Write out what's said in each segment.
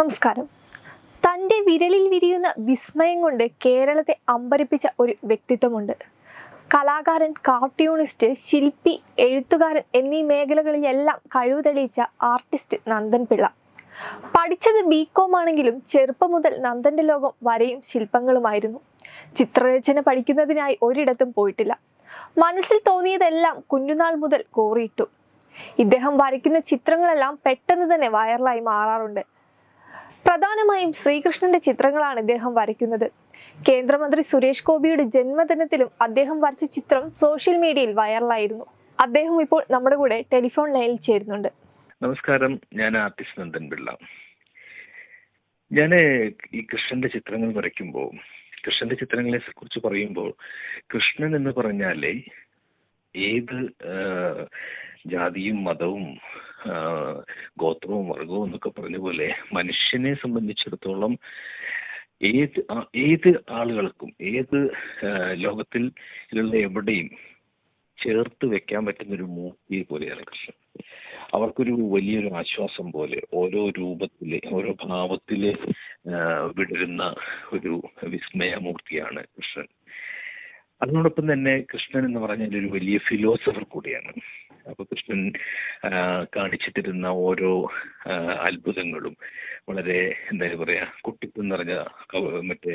നമസ്കാരം. തന്റെ വിരലിൽ വിരിയുന്ന വിസ്മയം കൊണ്ട് കേരളത്തെ അമ്പരിപ്പിച്ച ഒരു വ്യക്തിത്വമുണ്ട്. കലാകാരൻ കാർട്ടൂണിസ്റ്റ് ശില്പി എഴുത്തുകാരൻ എന്നീ മേഖലകളിലെല്ലാം കഴിവ് തെളിയിച്ച ആർട്ടിസ്റ്റ് നന്ദൻ പിള്ള പഠിച്ചത് ബി കോം ആണെങ്കിലും ചെറുപ്പം മുതൽ നന്ദന്റെ ലോകം വരയും ശില്പങ്ങളുമായിരുന്നു. ചിത്രരചന പഠിക്കുന്നതിനായി ഒരിടത്തും പോയിട്ടില്ല. മനസ്സിൽ തോന്നിയതെല്ലാം കുഞ്ഞുനാൾ മുതൽ കോറിയിട്ടു. ഇദ്ദേഹം വരയ്ക്കുന്ന ചിത്രങ്ങളെല്ലാം പെട്ടെന്ന് തന്നെ വൈറലായി മാറാറുണ്ട്. പ്രധാനമായും ശ്രീകൃഷ്ണന്റെ ചിത്രങ്ങളാണ് ഇദ്ദേഹം വരയ്ക്കുന്നത്. കേന്ദ്രമന്ത്രി സുരേഷ് ഗോപിയുടെ ജന്മദിനത്തിലും അദ്ദേഹം വരച്ച ചിത്രം സോഷ്യൽ മീഡിയയിൽ വൈറലായിരുന്നു. അദ്ദേഹം ഇപ്പോൾ നമ്മുടെ കൂടെ ടെലിഫോൺ ലൈനിൽ ചേരുന്നുണ്ട്. നമസ്കാരം. ഞാൻ ആർട്ടിസ്റ്റ് നന്ദൻ പിള്ള. ഞാൻ ഈ കൃഷ്ണന്റെ ചിത്രങ്ങൾ വരയ്ക്കുമ്പോൾ കൃഷ്ണന്റെ ചിത്രങ്ങളെ കുറിച്ച് പറയുമ്പോൾ കൃഷ്ണൻ എന്ന് പറഞ്ഞാലേ ഏത് ജാതിയും മതവും ഗോത്രവും വർഗവും എന്നൊക്കെ പറഞ്ഞ പോലെ മനുഷ്യനെ സംബന്ധിച്ചിടത്തോളം ഏത് ഏത് ആളുകൾക്കും ഏത് ലോകത്തിൽ ഉള്ള എവിടെയും ചേർത്ത് വെക്കാൻ പറ്റുന്ന ഒരു മൂർത്തി പോലെയാണ് കൃഷ്ണൻ. അവർക്കൊരു വലിയൊരു ആശ്വാസം പോലെ ഓരോ രൂപത്തിൽ ഓരോ ഭാവത്തിൽ വിടരുന്ന ഒരു വിസ്മയമൂർത്തിയാണ് കൃഷ്ണൻ. അതിനോടൊപ്പം തന്നെ കൃഷ്ണൻ എന്ന് പറഞ്ഞാൽ ഒരു വലിയ ഫിലോസഫർ കൂടിയാണ്. അപ്പൊ കൃഷ്ണൻ കാണിച്ചിട്ടിരുന്ന ഓരോ അത്ഭുതങ്ങളും വളരെ എന്താ പറയാ കുട്ടിത്തം നിറഞ്ഞ മറ്റേ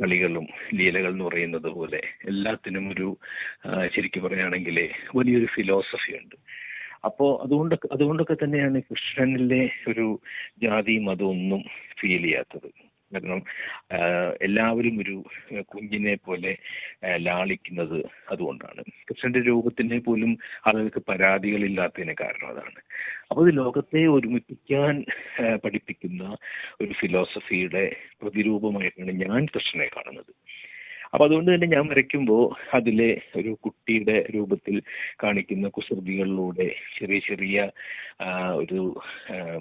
കളികളും ലീലകൾ എന്ന് പറയുന്നത് പോലെ എല്ലാത്തിനും ഒരു ശരിക്കും പറയുകയാണെങ്കിൽ വലിയൊരു ഫിലോസഫി ഉണ്ട്. അപ്പോൾ അതുകൊണ്ട് അതുകൊണ്ടൊക്കെ തന്നെയാണ് കൃഷ്ണനിലെ ഒരു ജാതി മതം ഒന്നും ഫീൽ ചെയ്യാത്തത്. കാരണം എല്ലാവരും ഒരു കുഞ്ഞിനെ പോലെ ലാളിക്കുന്നത് അതുകൊണ്ടാണ്. കൃഷ്ണന്റെ രൂപത്തിനെ പോലും ആളുകൾക്ക് പരാതികളില്ലാത്തതിന് കാരണം അതാണ്. അപ്പോൾ ഇത് ലോകത്തെ ഒരുമിപ്പിക്കാൻ പഠിപ്പിക്കുന്ന ഒരു ഫിലോസഫിയുടെ പ്രതിരൂപമായിട്ടാണ് ഞാൻ കൃഷ്ണനെ കാണുന്നത്. അപ്പൊ അതുകൊണ്ട് തന്നെ ഞാൻ വരയ്ക്കുമ്പോൾ അതിലെ ഒരു കുട്ടിയുടെ രൂപത്തിൽ കാണിക്കുന്ന കുസൃതികളിലൂടെ ചെറിയ ചെറിയ ഒരു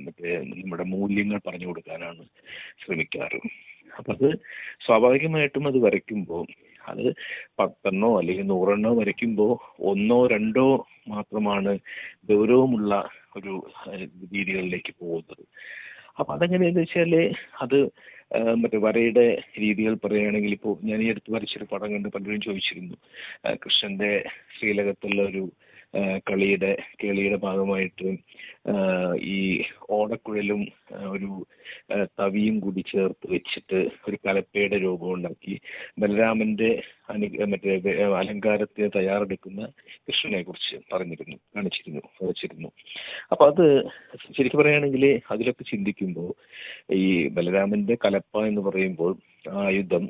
മറ്റേ നമ്മുടെ മൂല്യങ്ങൾ പറഞ്ഞു കൊടുക്കാനാണ് ശ്രമിക്കാറ്. അപ്പൊ അത് സ്വാഭാവികമായിട്ടും അത് വരയ്ക്കുമ്പോൾ അത് പത്തെണ്ണോ അല്ലെങ്കിൽ നൂറെണ്ണോ വരയ്ക്കുമ്പോൾ ഒന്നോ രണ്ടോ മാത്രമാണ് ഗൗരവമുള്ള ഒരു രീതികളിലേക്ക് പോകുന്നത്. അപ്പൊ അതെങ്ങനെയാന്ന് വെച്ചാൽ അത് മറ്റേ വരയുടെ രീതികൾ പറയുകയാണെങ്കിൽ ഇപ്പോൾ ഞാൻ ഈ അടുത്ത് വരച്ചൊരു പടം കണ്ട് പലരും ചോദിച്ചിരുന്നു. കൃഷ്ണന്റെ ശ്രീലകത്തുള്ള ഒരു കളിയുടെ കേളിയുടെ ഭാഗമായിട്ട് ഈ ഓടക്കുഴലും ഒരു തവിയും കൂടി ചേർത്ത് വെച്ചിട്ട് ഒരു കലപ്പയുടെ രൂപം ഉണ്ടാക്കി ബലരാമന്റെ അനു മറ്റേ അലങ്കാരത്തിന് തയ്യാറെടുക്കുന്ന കൃഷ്ണനെ കുറിച്ച് പറഞ്ഞിരുന്നു കാണിച്ചിരുന്നു വരച്ചിരുന്നു. അപ്പൊ അത് ശരിക്കും പറയുകയാണെങ്കിൽ അതിലൊക്കെ ചിന്തിക്കുമ്പോൾ ഈ ബലരാമന്റെ കലപ്പ എന്ന് പറയുമ്പോൾ ആയുധം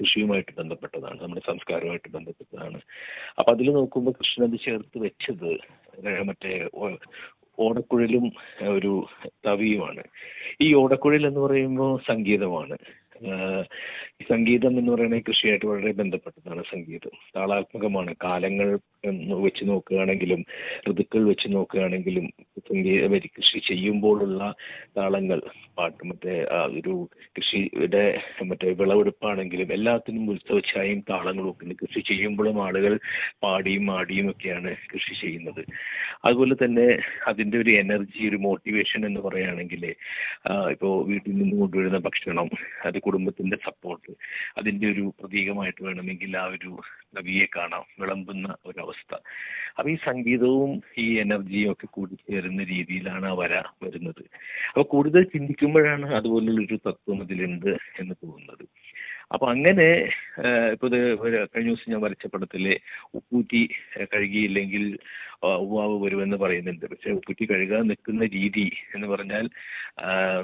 കൃഷിയുമായിട്ട് ബന്ധപ്പെട്ടതാണ് നമ്മുടെ സംസ്കാരവുമായിട്ട് ബന്ധപ്പെട്ടതാണ്. അപ്പൊ അതിൽ നോക്കുമ്പോൾ കൃഷ്ണൻ അത് ചേർത്ത് വെച്ചത് മറ്റേ ഓടക്കുഴലും ഒരു തവിയുമാണ്. ഈ ഓടക്കുഴൽ എന്ന് പറയുമ്പോൾ സംഗീതമാണ്. സംഗീതം എന്ന് പറയുന്നത് കൃഷിയായിട്ട് വളരെ ബന്ധപ്പെട്ടതാണ് സംഗീതം. താളാത്മകമാണ്. കാലങ്ങൾ വെച്ച് നോക്കുകയാണെങ്കിലും ഋതുക്കൾ വെച്ച് നോക്കുകയാണെങ്കിലും സംഗീത കൃഷി ചെയ്യുമ്പോഴുള്ള താളങ്ങൾ പാട്ട് മറ്റേ ഒരു കൃഷിയുടെ മറ്റേ വിളവെടുപ്പാണെങ്കിലും എല്ലാത്തിനും ഉത്സവച്ചായും താളങ്ങളും ഒക്കെ. കൃഷി ചെയ്യുമ്പോഴും ആളുകൾ പാടിയും ആടിയും ഒക്കെയാണ് കൃഷി ചെയ്യുന്നത്. അതുപോലെ തന്നെ അതിന്റെ ഒരു എനർജി ഒരു മോട്ടിവേഷൻ എന്ന് പറയുകയാണെങ്കിൽ ഇപ്പോൾ വീട്ടിൽ നിന്ന് കൊണ്ടുവരുന്ന ഭക്ഷണം അത് കുടുംബത്തിന്റെ സപ്പോർട്ട് അതിന്റെ ഒരു പ്രതീകമായിട്ട് വേണമെങ്കിൽ ആ ഒരു നവിയെ കാണാം. വിളമ്പുന്ന ഒരവസ്ഥ. അപ്പോൾ ഈ സംഗീതവും ഈ എനർജിയും ഒക്കെ കൂടി ചേരുന്ന രീതിയിലാണ് വര വരുന്നത്. അപ്പോൾ കൂടുതൽ ചിന്തിക്കുമ്പോഴാണ് അതുപോലുള്ളൊരു തത്വം അതിലുണ്ട് എന്ന് തോന്നുന്നത്. അപ്പൊ അങ്ങനെ ഇപ്പൊ ഇത് കഴിഞ്ഞ ദിവസം ഞാൻ വരച്ച പടത്തിൽ ഉപ്പൂറ്റി കഴുകിയില്ലെങ്കിൽ ഉവ്വാവ് വരുമെന്ന് പറയുന്നുണ്ട്. പക്ഷെ ഉപ്പൂറ്റി കഴുകാൻ നിൽക്കുന്ന രീതി എന്ന് പറഞ്ഞാൽ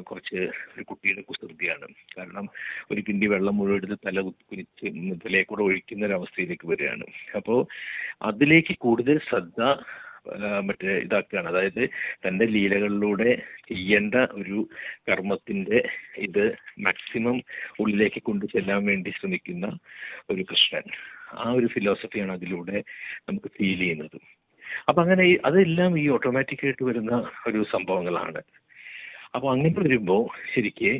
കുറച്ച് ഒരു കുട്ടിയുടെ കുസൃതിയാണ്. കാരണം ഒരു കിണ്ടി വെള്ളം മുഴുവൻ എടുത്ത് തല കുനിച്ച് തലയെ കൂടെ ഒഴിക്കുന്ന ഒരു അവസ്ഥയിലേക്ക് വരികയാണ്. അപ്പോൾ അതിലേക്ക് കൂടുതൽ ശ്രദ്ധ മറ്റേ ഇതാക്കുകയാണ്. അതായത് തന്റെ ലീലകളിലൂടെ ചെയ്യേണ്ട ഒരു കർമ്മത്തിന്റെ ഇത് മാക്സിമം ഉള്ളിലേക്ക് കൊണ്ടു ചെല്ലാൻ വേണ്ടി ശ്രമിക്കുന്ന ഒരു കൃഷ്ണൻ. ആ ഒരു ഫിലോസഫിയാണ് അതിലൂടെ നമുക്ക് ഫീൽ ചെയ്യുന്നത്. അപ്പൊ അങ്ങനെ അതെല്ലാം ഈ ഓട്ടോമാറ്റിക് ആയിട്ട് വരുന്ന ഒരു സംഭവങ്ങളാണ്. അപ്പോൾ അങ്ങനെ വരുമ്പോൾ ശരിക്ക്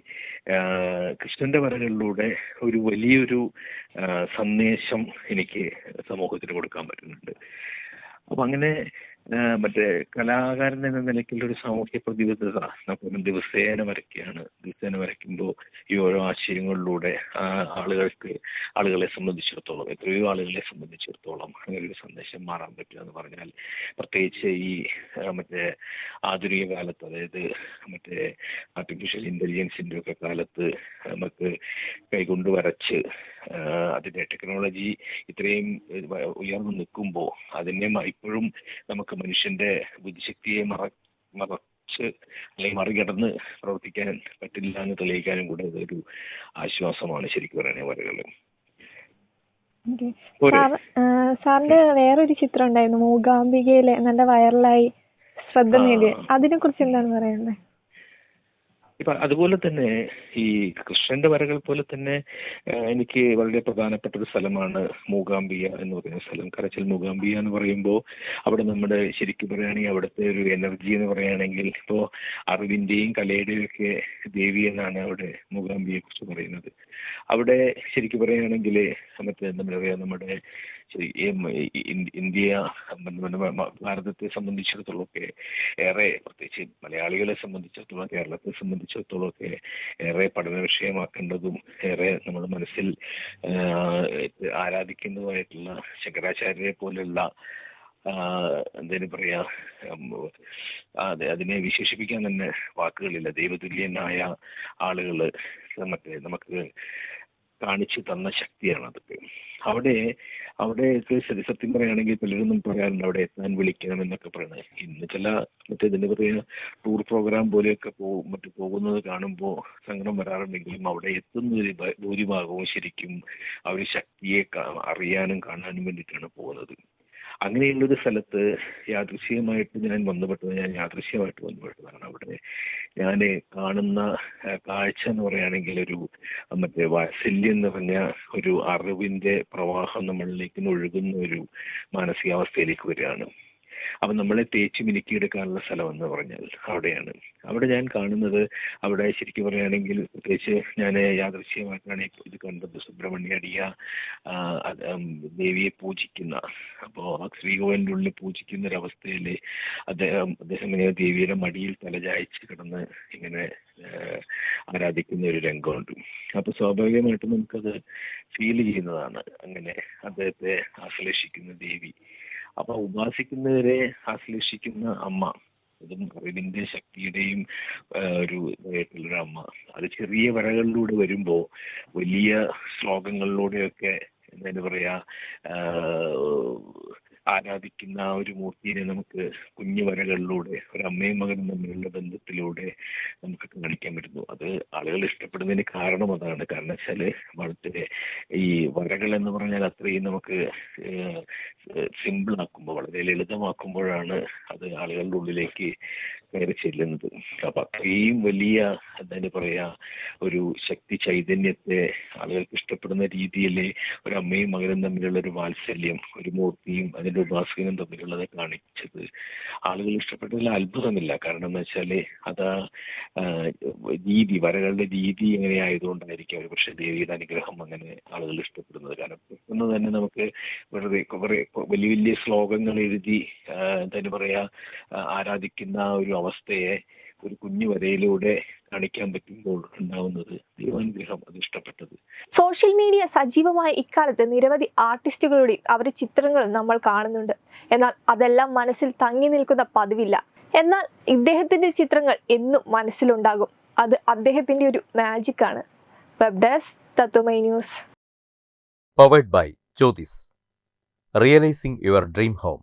കൃഷ്ണന്റെ വരകളിലൂടെ ഒരു വലിയൊരു സന്ദേശം എനിക്ക് സമൂഹത്തിന് കൊടുക്കാൻ പറ്റുന്നുണ്ട്. അപ്പൊ അങ്ങനെ മറ്റേ കലാകാരൻ എന്ന നിലയ്ക്കുള്ള ഒരു സാമൂഹ്യ പ്രതിബദ്ധത. നമ്മൾ ദിവസേന വരയ്ക്കുകയാണ്. ദിവസേന വരയ്ക്കുമ്പോൾ ഈ ഓരോ ആശയങ്ങളിലൂടെ ആളുകൾക്ക് ആളുകളെ സംബന്ധിച്ചിടത്തോളം എത്രയോ ആളുകളെ സംബന്ധിച്ചിടത്തോളം അങ്ങനെ ഒരു സന്ദേശം മാറാൻ പറ്റുക എന്ന് പറഞ്ഞാൽ പ്രത്യേകിച്ച് ഈ മറ്റേ ആധുനിക കാലത്ത് അതായത് മറ്റേ ആർട്ടിഫിഷ്യൽ ഇന്റലിജൻസിന്റെ ഒക്കെ കാലത്ത് നമുക്ക് കൈകൊണ്ട് വരച്ച് അതിന്റെ ടെക്നോളജി ഇത്രയും ഉയർന്നു നിൽക്കുമ്പോൾ അതിനെ ഇപ്പോഴും നമുക്ക് മനുഷ്യന്റെ ബുദ്ധിശക്തിയെ മറ മറച്ച് അല്ലെങ്കിൽ മറികടന്ന് പ്രവർത്തിക്കാൻ പറ്റില്ല എന്ന് തെളിയിക്കാനും കൂടെ ഇതൊരു ആശ്വാസമാണ് ശരിക്കും പറയുന്നത് വരകൾ സാറിന്റെ വേറൊരു ചിത്രം ഉണ്ടായിരുന്നു. മൂകാംബികയിലെ നല്ല വൈറലായി ശ്രദ്ധ. നേടിയ അതിനെ കുറിച്ച് എന്താണ് പറയുന്നത്? ഇപ്പൊ അതുപോലെ തന്നെ ഈ കൃഷ്ണന്റെ വരകൾ പോലെ തന്നെ എനിക്ക് വളരെ പ്രധാനപ്പെട്ട ഒരു സ്ഥലമാണ് മൂകാംബിക എന്ന് പറയുന്ന സ്ഥലം. കരച്ചിൽ മൂകാംബിക എന്ന് പറയുമ്പോൾ അവിടെ നമ്മുടെ ശരിക്കും പറയുകയാണെങ്കിൽ അവിടുത്തെ ഒരു എനർജി എന്ന് പറയുകയാണെങ്കിൽ ഇപ്പോൾ അറിവിന്റെയും കലയുടെയും ഒക്കെ ദേവി എന്നാണ് അവിടെ മൂകാംബിയെ കുറിച്ച് പറയുന്നത്. അവിടെ ശരിക്കും പറയുകയാണെങ്കിൽ മറ്റേ നമ്മുടെ ഇന്ത്യ നമ്മുടെ മ- ഭാരതത്തെ സംബന്ധിച്ചിടത്തോളം ഒക്കെ ഏറെ പ്രത്യേകിച്ച് മലയാളികളെ സംബന്ധിച്ചിടത്തോളം കേരളത്തെ സംബന്ധിച്ചിടത്തോളം ഒക്കെ ഏറെ പഠന വിഷയമാക്കേണ്ടതും ഏറെ നമ്മുടെ മനസ്സിൽ ആരാധിക്കുന്നതുമായിട്ടുള്ള ശങ്കരാചാര്യരെ പോലുള്ള എന്തേലും പറയാ അതെ അതിനെ വിശേഷിപ്പിക്കാൻ തന്നെ വാക്കുകളില്ല. ദൈവതുല്യനായ ആളുകൾ മറ്റേ നമുക്ക് കാണിച്ചു തന്ന ശക്തിയാണ് അതൊക്കെ അവിടെ അവിടെ സത്യം പറയുകയാണെങ്കിൽ പലരും പറയാറുണ്ട് അവിടെ എത്താൻ വിളിക്കണം എന്നൊക്കെ പറയുന്നത് ഇന്ന് ചില മറ്റേ ഇതിന്റെ പറയുക ടൂർ പ്രോഗ്രാം പോലെയൊക്കെ പോകും മറ്റു പോകുന്നത് കാണുമ്പോൾ സങ്കടം വരാറുണ്ടെങ്കിലും അവിടെ എത്തുന്ന ഭൂരിഭാഗവും ശരിക്കും അവർ ശക്തിയെ അറിയാനും കാണാനും വേണ്ടിയിട്ടാണ് പോകുന്നത്. അങ്ങനെയുള്ളൊരു സ്ഥലത്ത് യാദൃശ്ചികമായിട്ട് ഞാൻ ബന്ധപ്പെട്ടത് ഞാൻ യാദൃശ്യമായിട്ട് ബന്ധപ്പെട്ടതാണ്. അവിടെ ഞാൻ കാണുന്ന കാഴ്ച എന്ന് പറയുകയാണെങ്കിൽ ഒരു മറ്റേ വാത്സല്യം നിറഞ്ഞ ഒരു അറിവിന്റെ പ്രവാഹം നമ്മളിലേക്ക് ഒഴുകുന്ന ഒരു മാനസികാവസ്ഥയിലേക്ക് വരികയാണ്. അപ്പം നമ്മളെ തേച്ച് മിനുക്കിയെടുക്കാനുള്ള സ്ഥലം എന്ന് പറഞ്ഞാൽ അവിടെയാണ്. അവിടെ ഞാൻ കാണുന്നത് അവിടെ ശരിക്കും പറയുകയാണെങ്കിൽ പ്രത്യേകിച്ച് ഞാൻ യാദൃശ്യമായിട്ടാണ് ഇത് കണ്ടത്. സുബ്രഹ്മണ്യ അടിയ ആ, അത്, ഉം, ദേവിയെ പൂജിക്കുന്ന. അപ്പോൾ ആ ശ്രീകോവിലിന്റെ ഉള്ളിൽ പൂജിക്കുന്ന ഒരവസ്ഥയിൽ അദ്ദേഹം അദ്ദേഹം ഇങ്ങനെ ദേവിയുടെ മടിയിൽ തലചായ്ച്ച് കിടന്ന് ഇങ്ങനെ ആരാധിക്കുന്ന ഒരു രംഗമുണ്ട്. അപ്പോൾ സ്വാഭാവികമായിട്ടും നമുക്കത് ഫീൽ ചെയ്യുന്നതാണ്. അങ്ങനെ അദ്ദേഹത്തെ ആശ്ലേഷിക്കുന്ന ദേവി. അപ്പൊ ഉപാസിക്കുന്നവരെ ആശ്ലേഷിക്കുന്ന അമ്മ. അതും അറിവിന്റെ ശക്തിയുടെയും ഒരു ഒരു അമ്മ. അത് ചെറിയ വരകളിലൂടെ വരുമ്പോ വലിയ ശ്ലോകങ്ങളിലൂടെയൊക്കെ എന്താ പറയാ ആ, ആരാധിക്കുന്ന ആ ഒരു മൂർത്തിയെ നമുക്ക് കുഞ്ഞു വരകളിലൂടെ ഒരു അമ്മയും മകനും തമ്മിലുള്ള ബന്ധത്തിലൂടെ നമുക്ക് കാണിക്കാൻ പറ്റുന്നു. അത് ആളുകൾ ഇഷ്ടപ്പെടുന്നതിന് കാരണം അതാണ്. കാരണം വെച്ചാൽ വളരെ ഈ വരകൾ എന്ന് പറഞ്ഞാൽ അത്രയും നമുക്ക് സിമ്പിൾ ആക്കുമ്പോൾ വളരെ ലളിതമാക്കുമ്പോഴാണ് അത് ആളുകളുടെ ഉള്ളിലേക്ക് കയറി ചെല്ലുന്നത്. അപ്പൊ അത്രയും വലിയ എന്താണ് പറയാ ഒരു ശക്തി ചൈതന്യത്തെ ആളുകൾക്ക് ഇഷ്ടപ്പെടുന്ന രീതിയിൽ ഒരു അമ്മയും മകനും തമ്മിലുള്ള ഒരു വാത്സല്യം ഒരു മൂർത്തിയും അതിന്റെ ഉപാസകനും തമ്മിലുള്ളത് കാണിച്ചത് ആളുകൾ ഇഷ്ടപ്പെട്ടതിൽ അത്ഭുതമില്ല. കാരണം എന്ന് വെച്ചാൽ അത് രീതി വരകളുടെ രീതി എങ്ങനെ ആയതുകൊണ്ടായിരിക്കും ഒരു പക്ഷെ ദേവിയുടെ അനുഗ്രഹം അങ്ങനെ ആളുകൾ ഇഷ്ടപ്പെടുന്നത്. കാരണം പെട്ടെന്ന് തന്നെ നമുക്ക് വെറുതെ കുറെ വലിയ വലിയ ശ്ലോകങ്ങൾ എഴുതി എന്താ പറയാ ആരാധിക്കുന്ന ഒരു അവസ്ഥയെ ഒരു കുഞ്ഞു വരയിലൂടെ കാണിക്കാൻ പറ്റുമ്പോൾ ഉണ്ടാവുന്നത് ദൈവാനുഗ്രഹം അത് ഇഷ്ടപ്പെട്ടത്. സോഷ്യൽ മീഡിയ സജീവമായ ഇക്കാലത്ത് നിരവധി ആർട്ടിസ്റ്റുകളുടെയും അവരുടെ ചിത്രങ്ങളും നമ്മൾ കാണുന്നുണ്ട്. എന്നാൽ അതെല്ലാം മനസ്സിൽ തങ്ങി നിൽക്കുന്ന പതിവില്ല. എന്നാൽ ഇദ്ദേഹത്തിന്റെ ചിത്രങ്ങൾ എന്നും മനസ്സിലുണ്ടാകും. അത് അദ്ദേഹത്തിന്റെ ഒരു മാജിക് ആണ്. Web desk Tattvamayi news powered by Jyothis realising your dream home.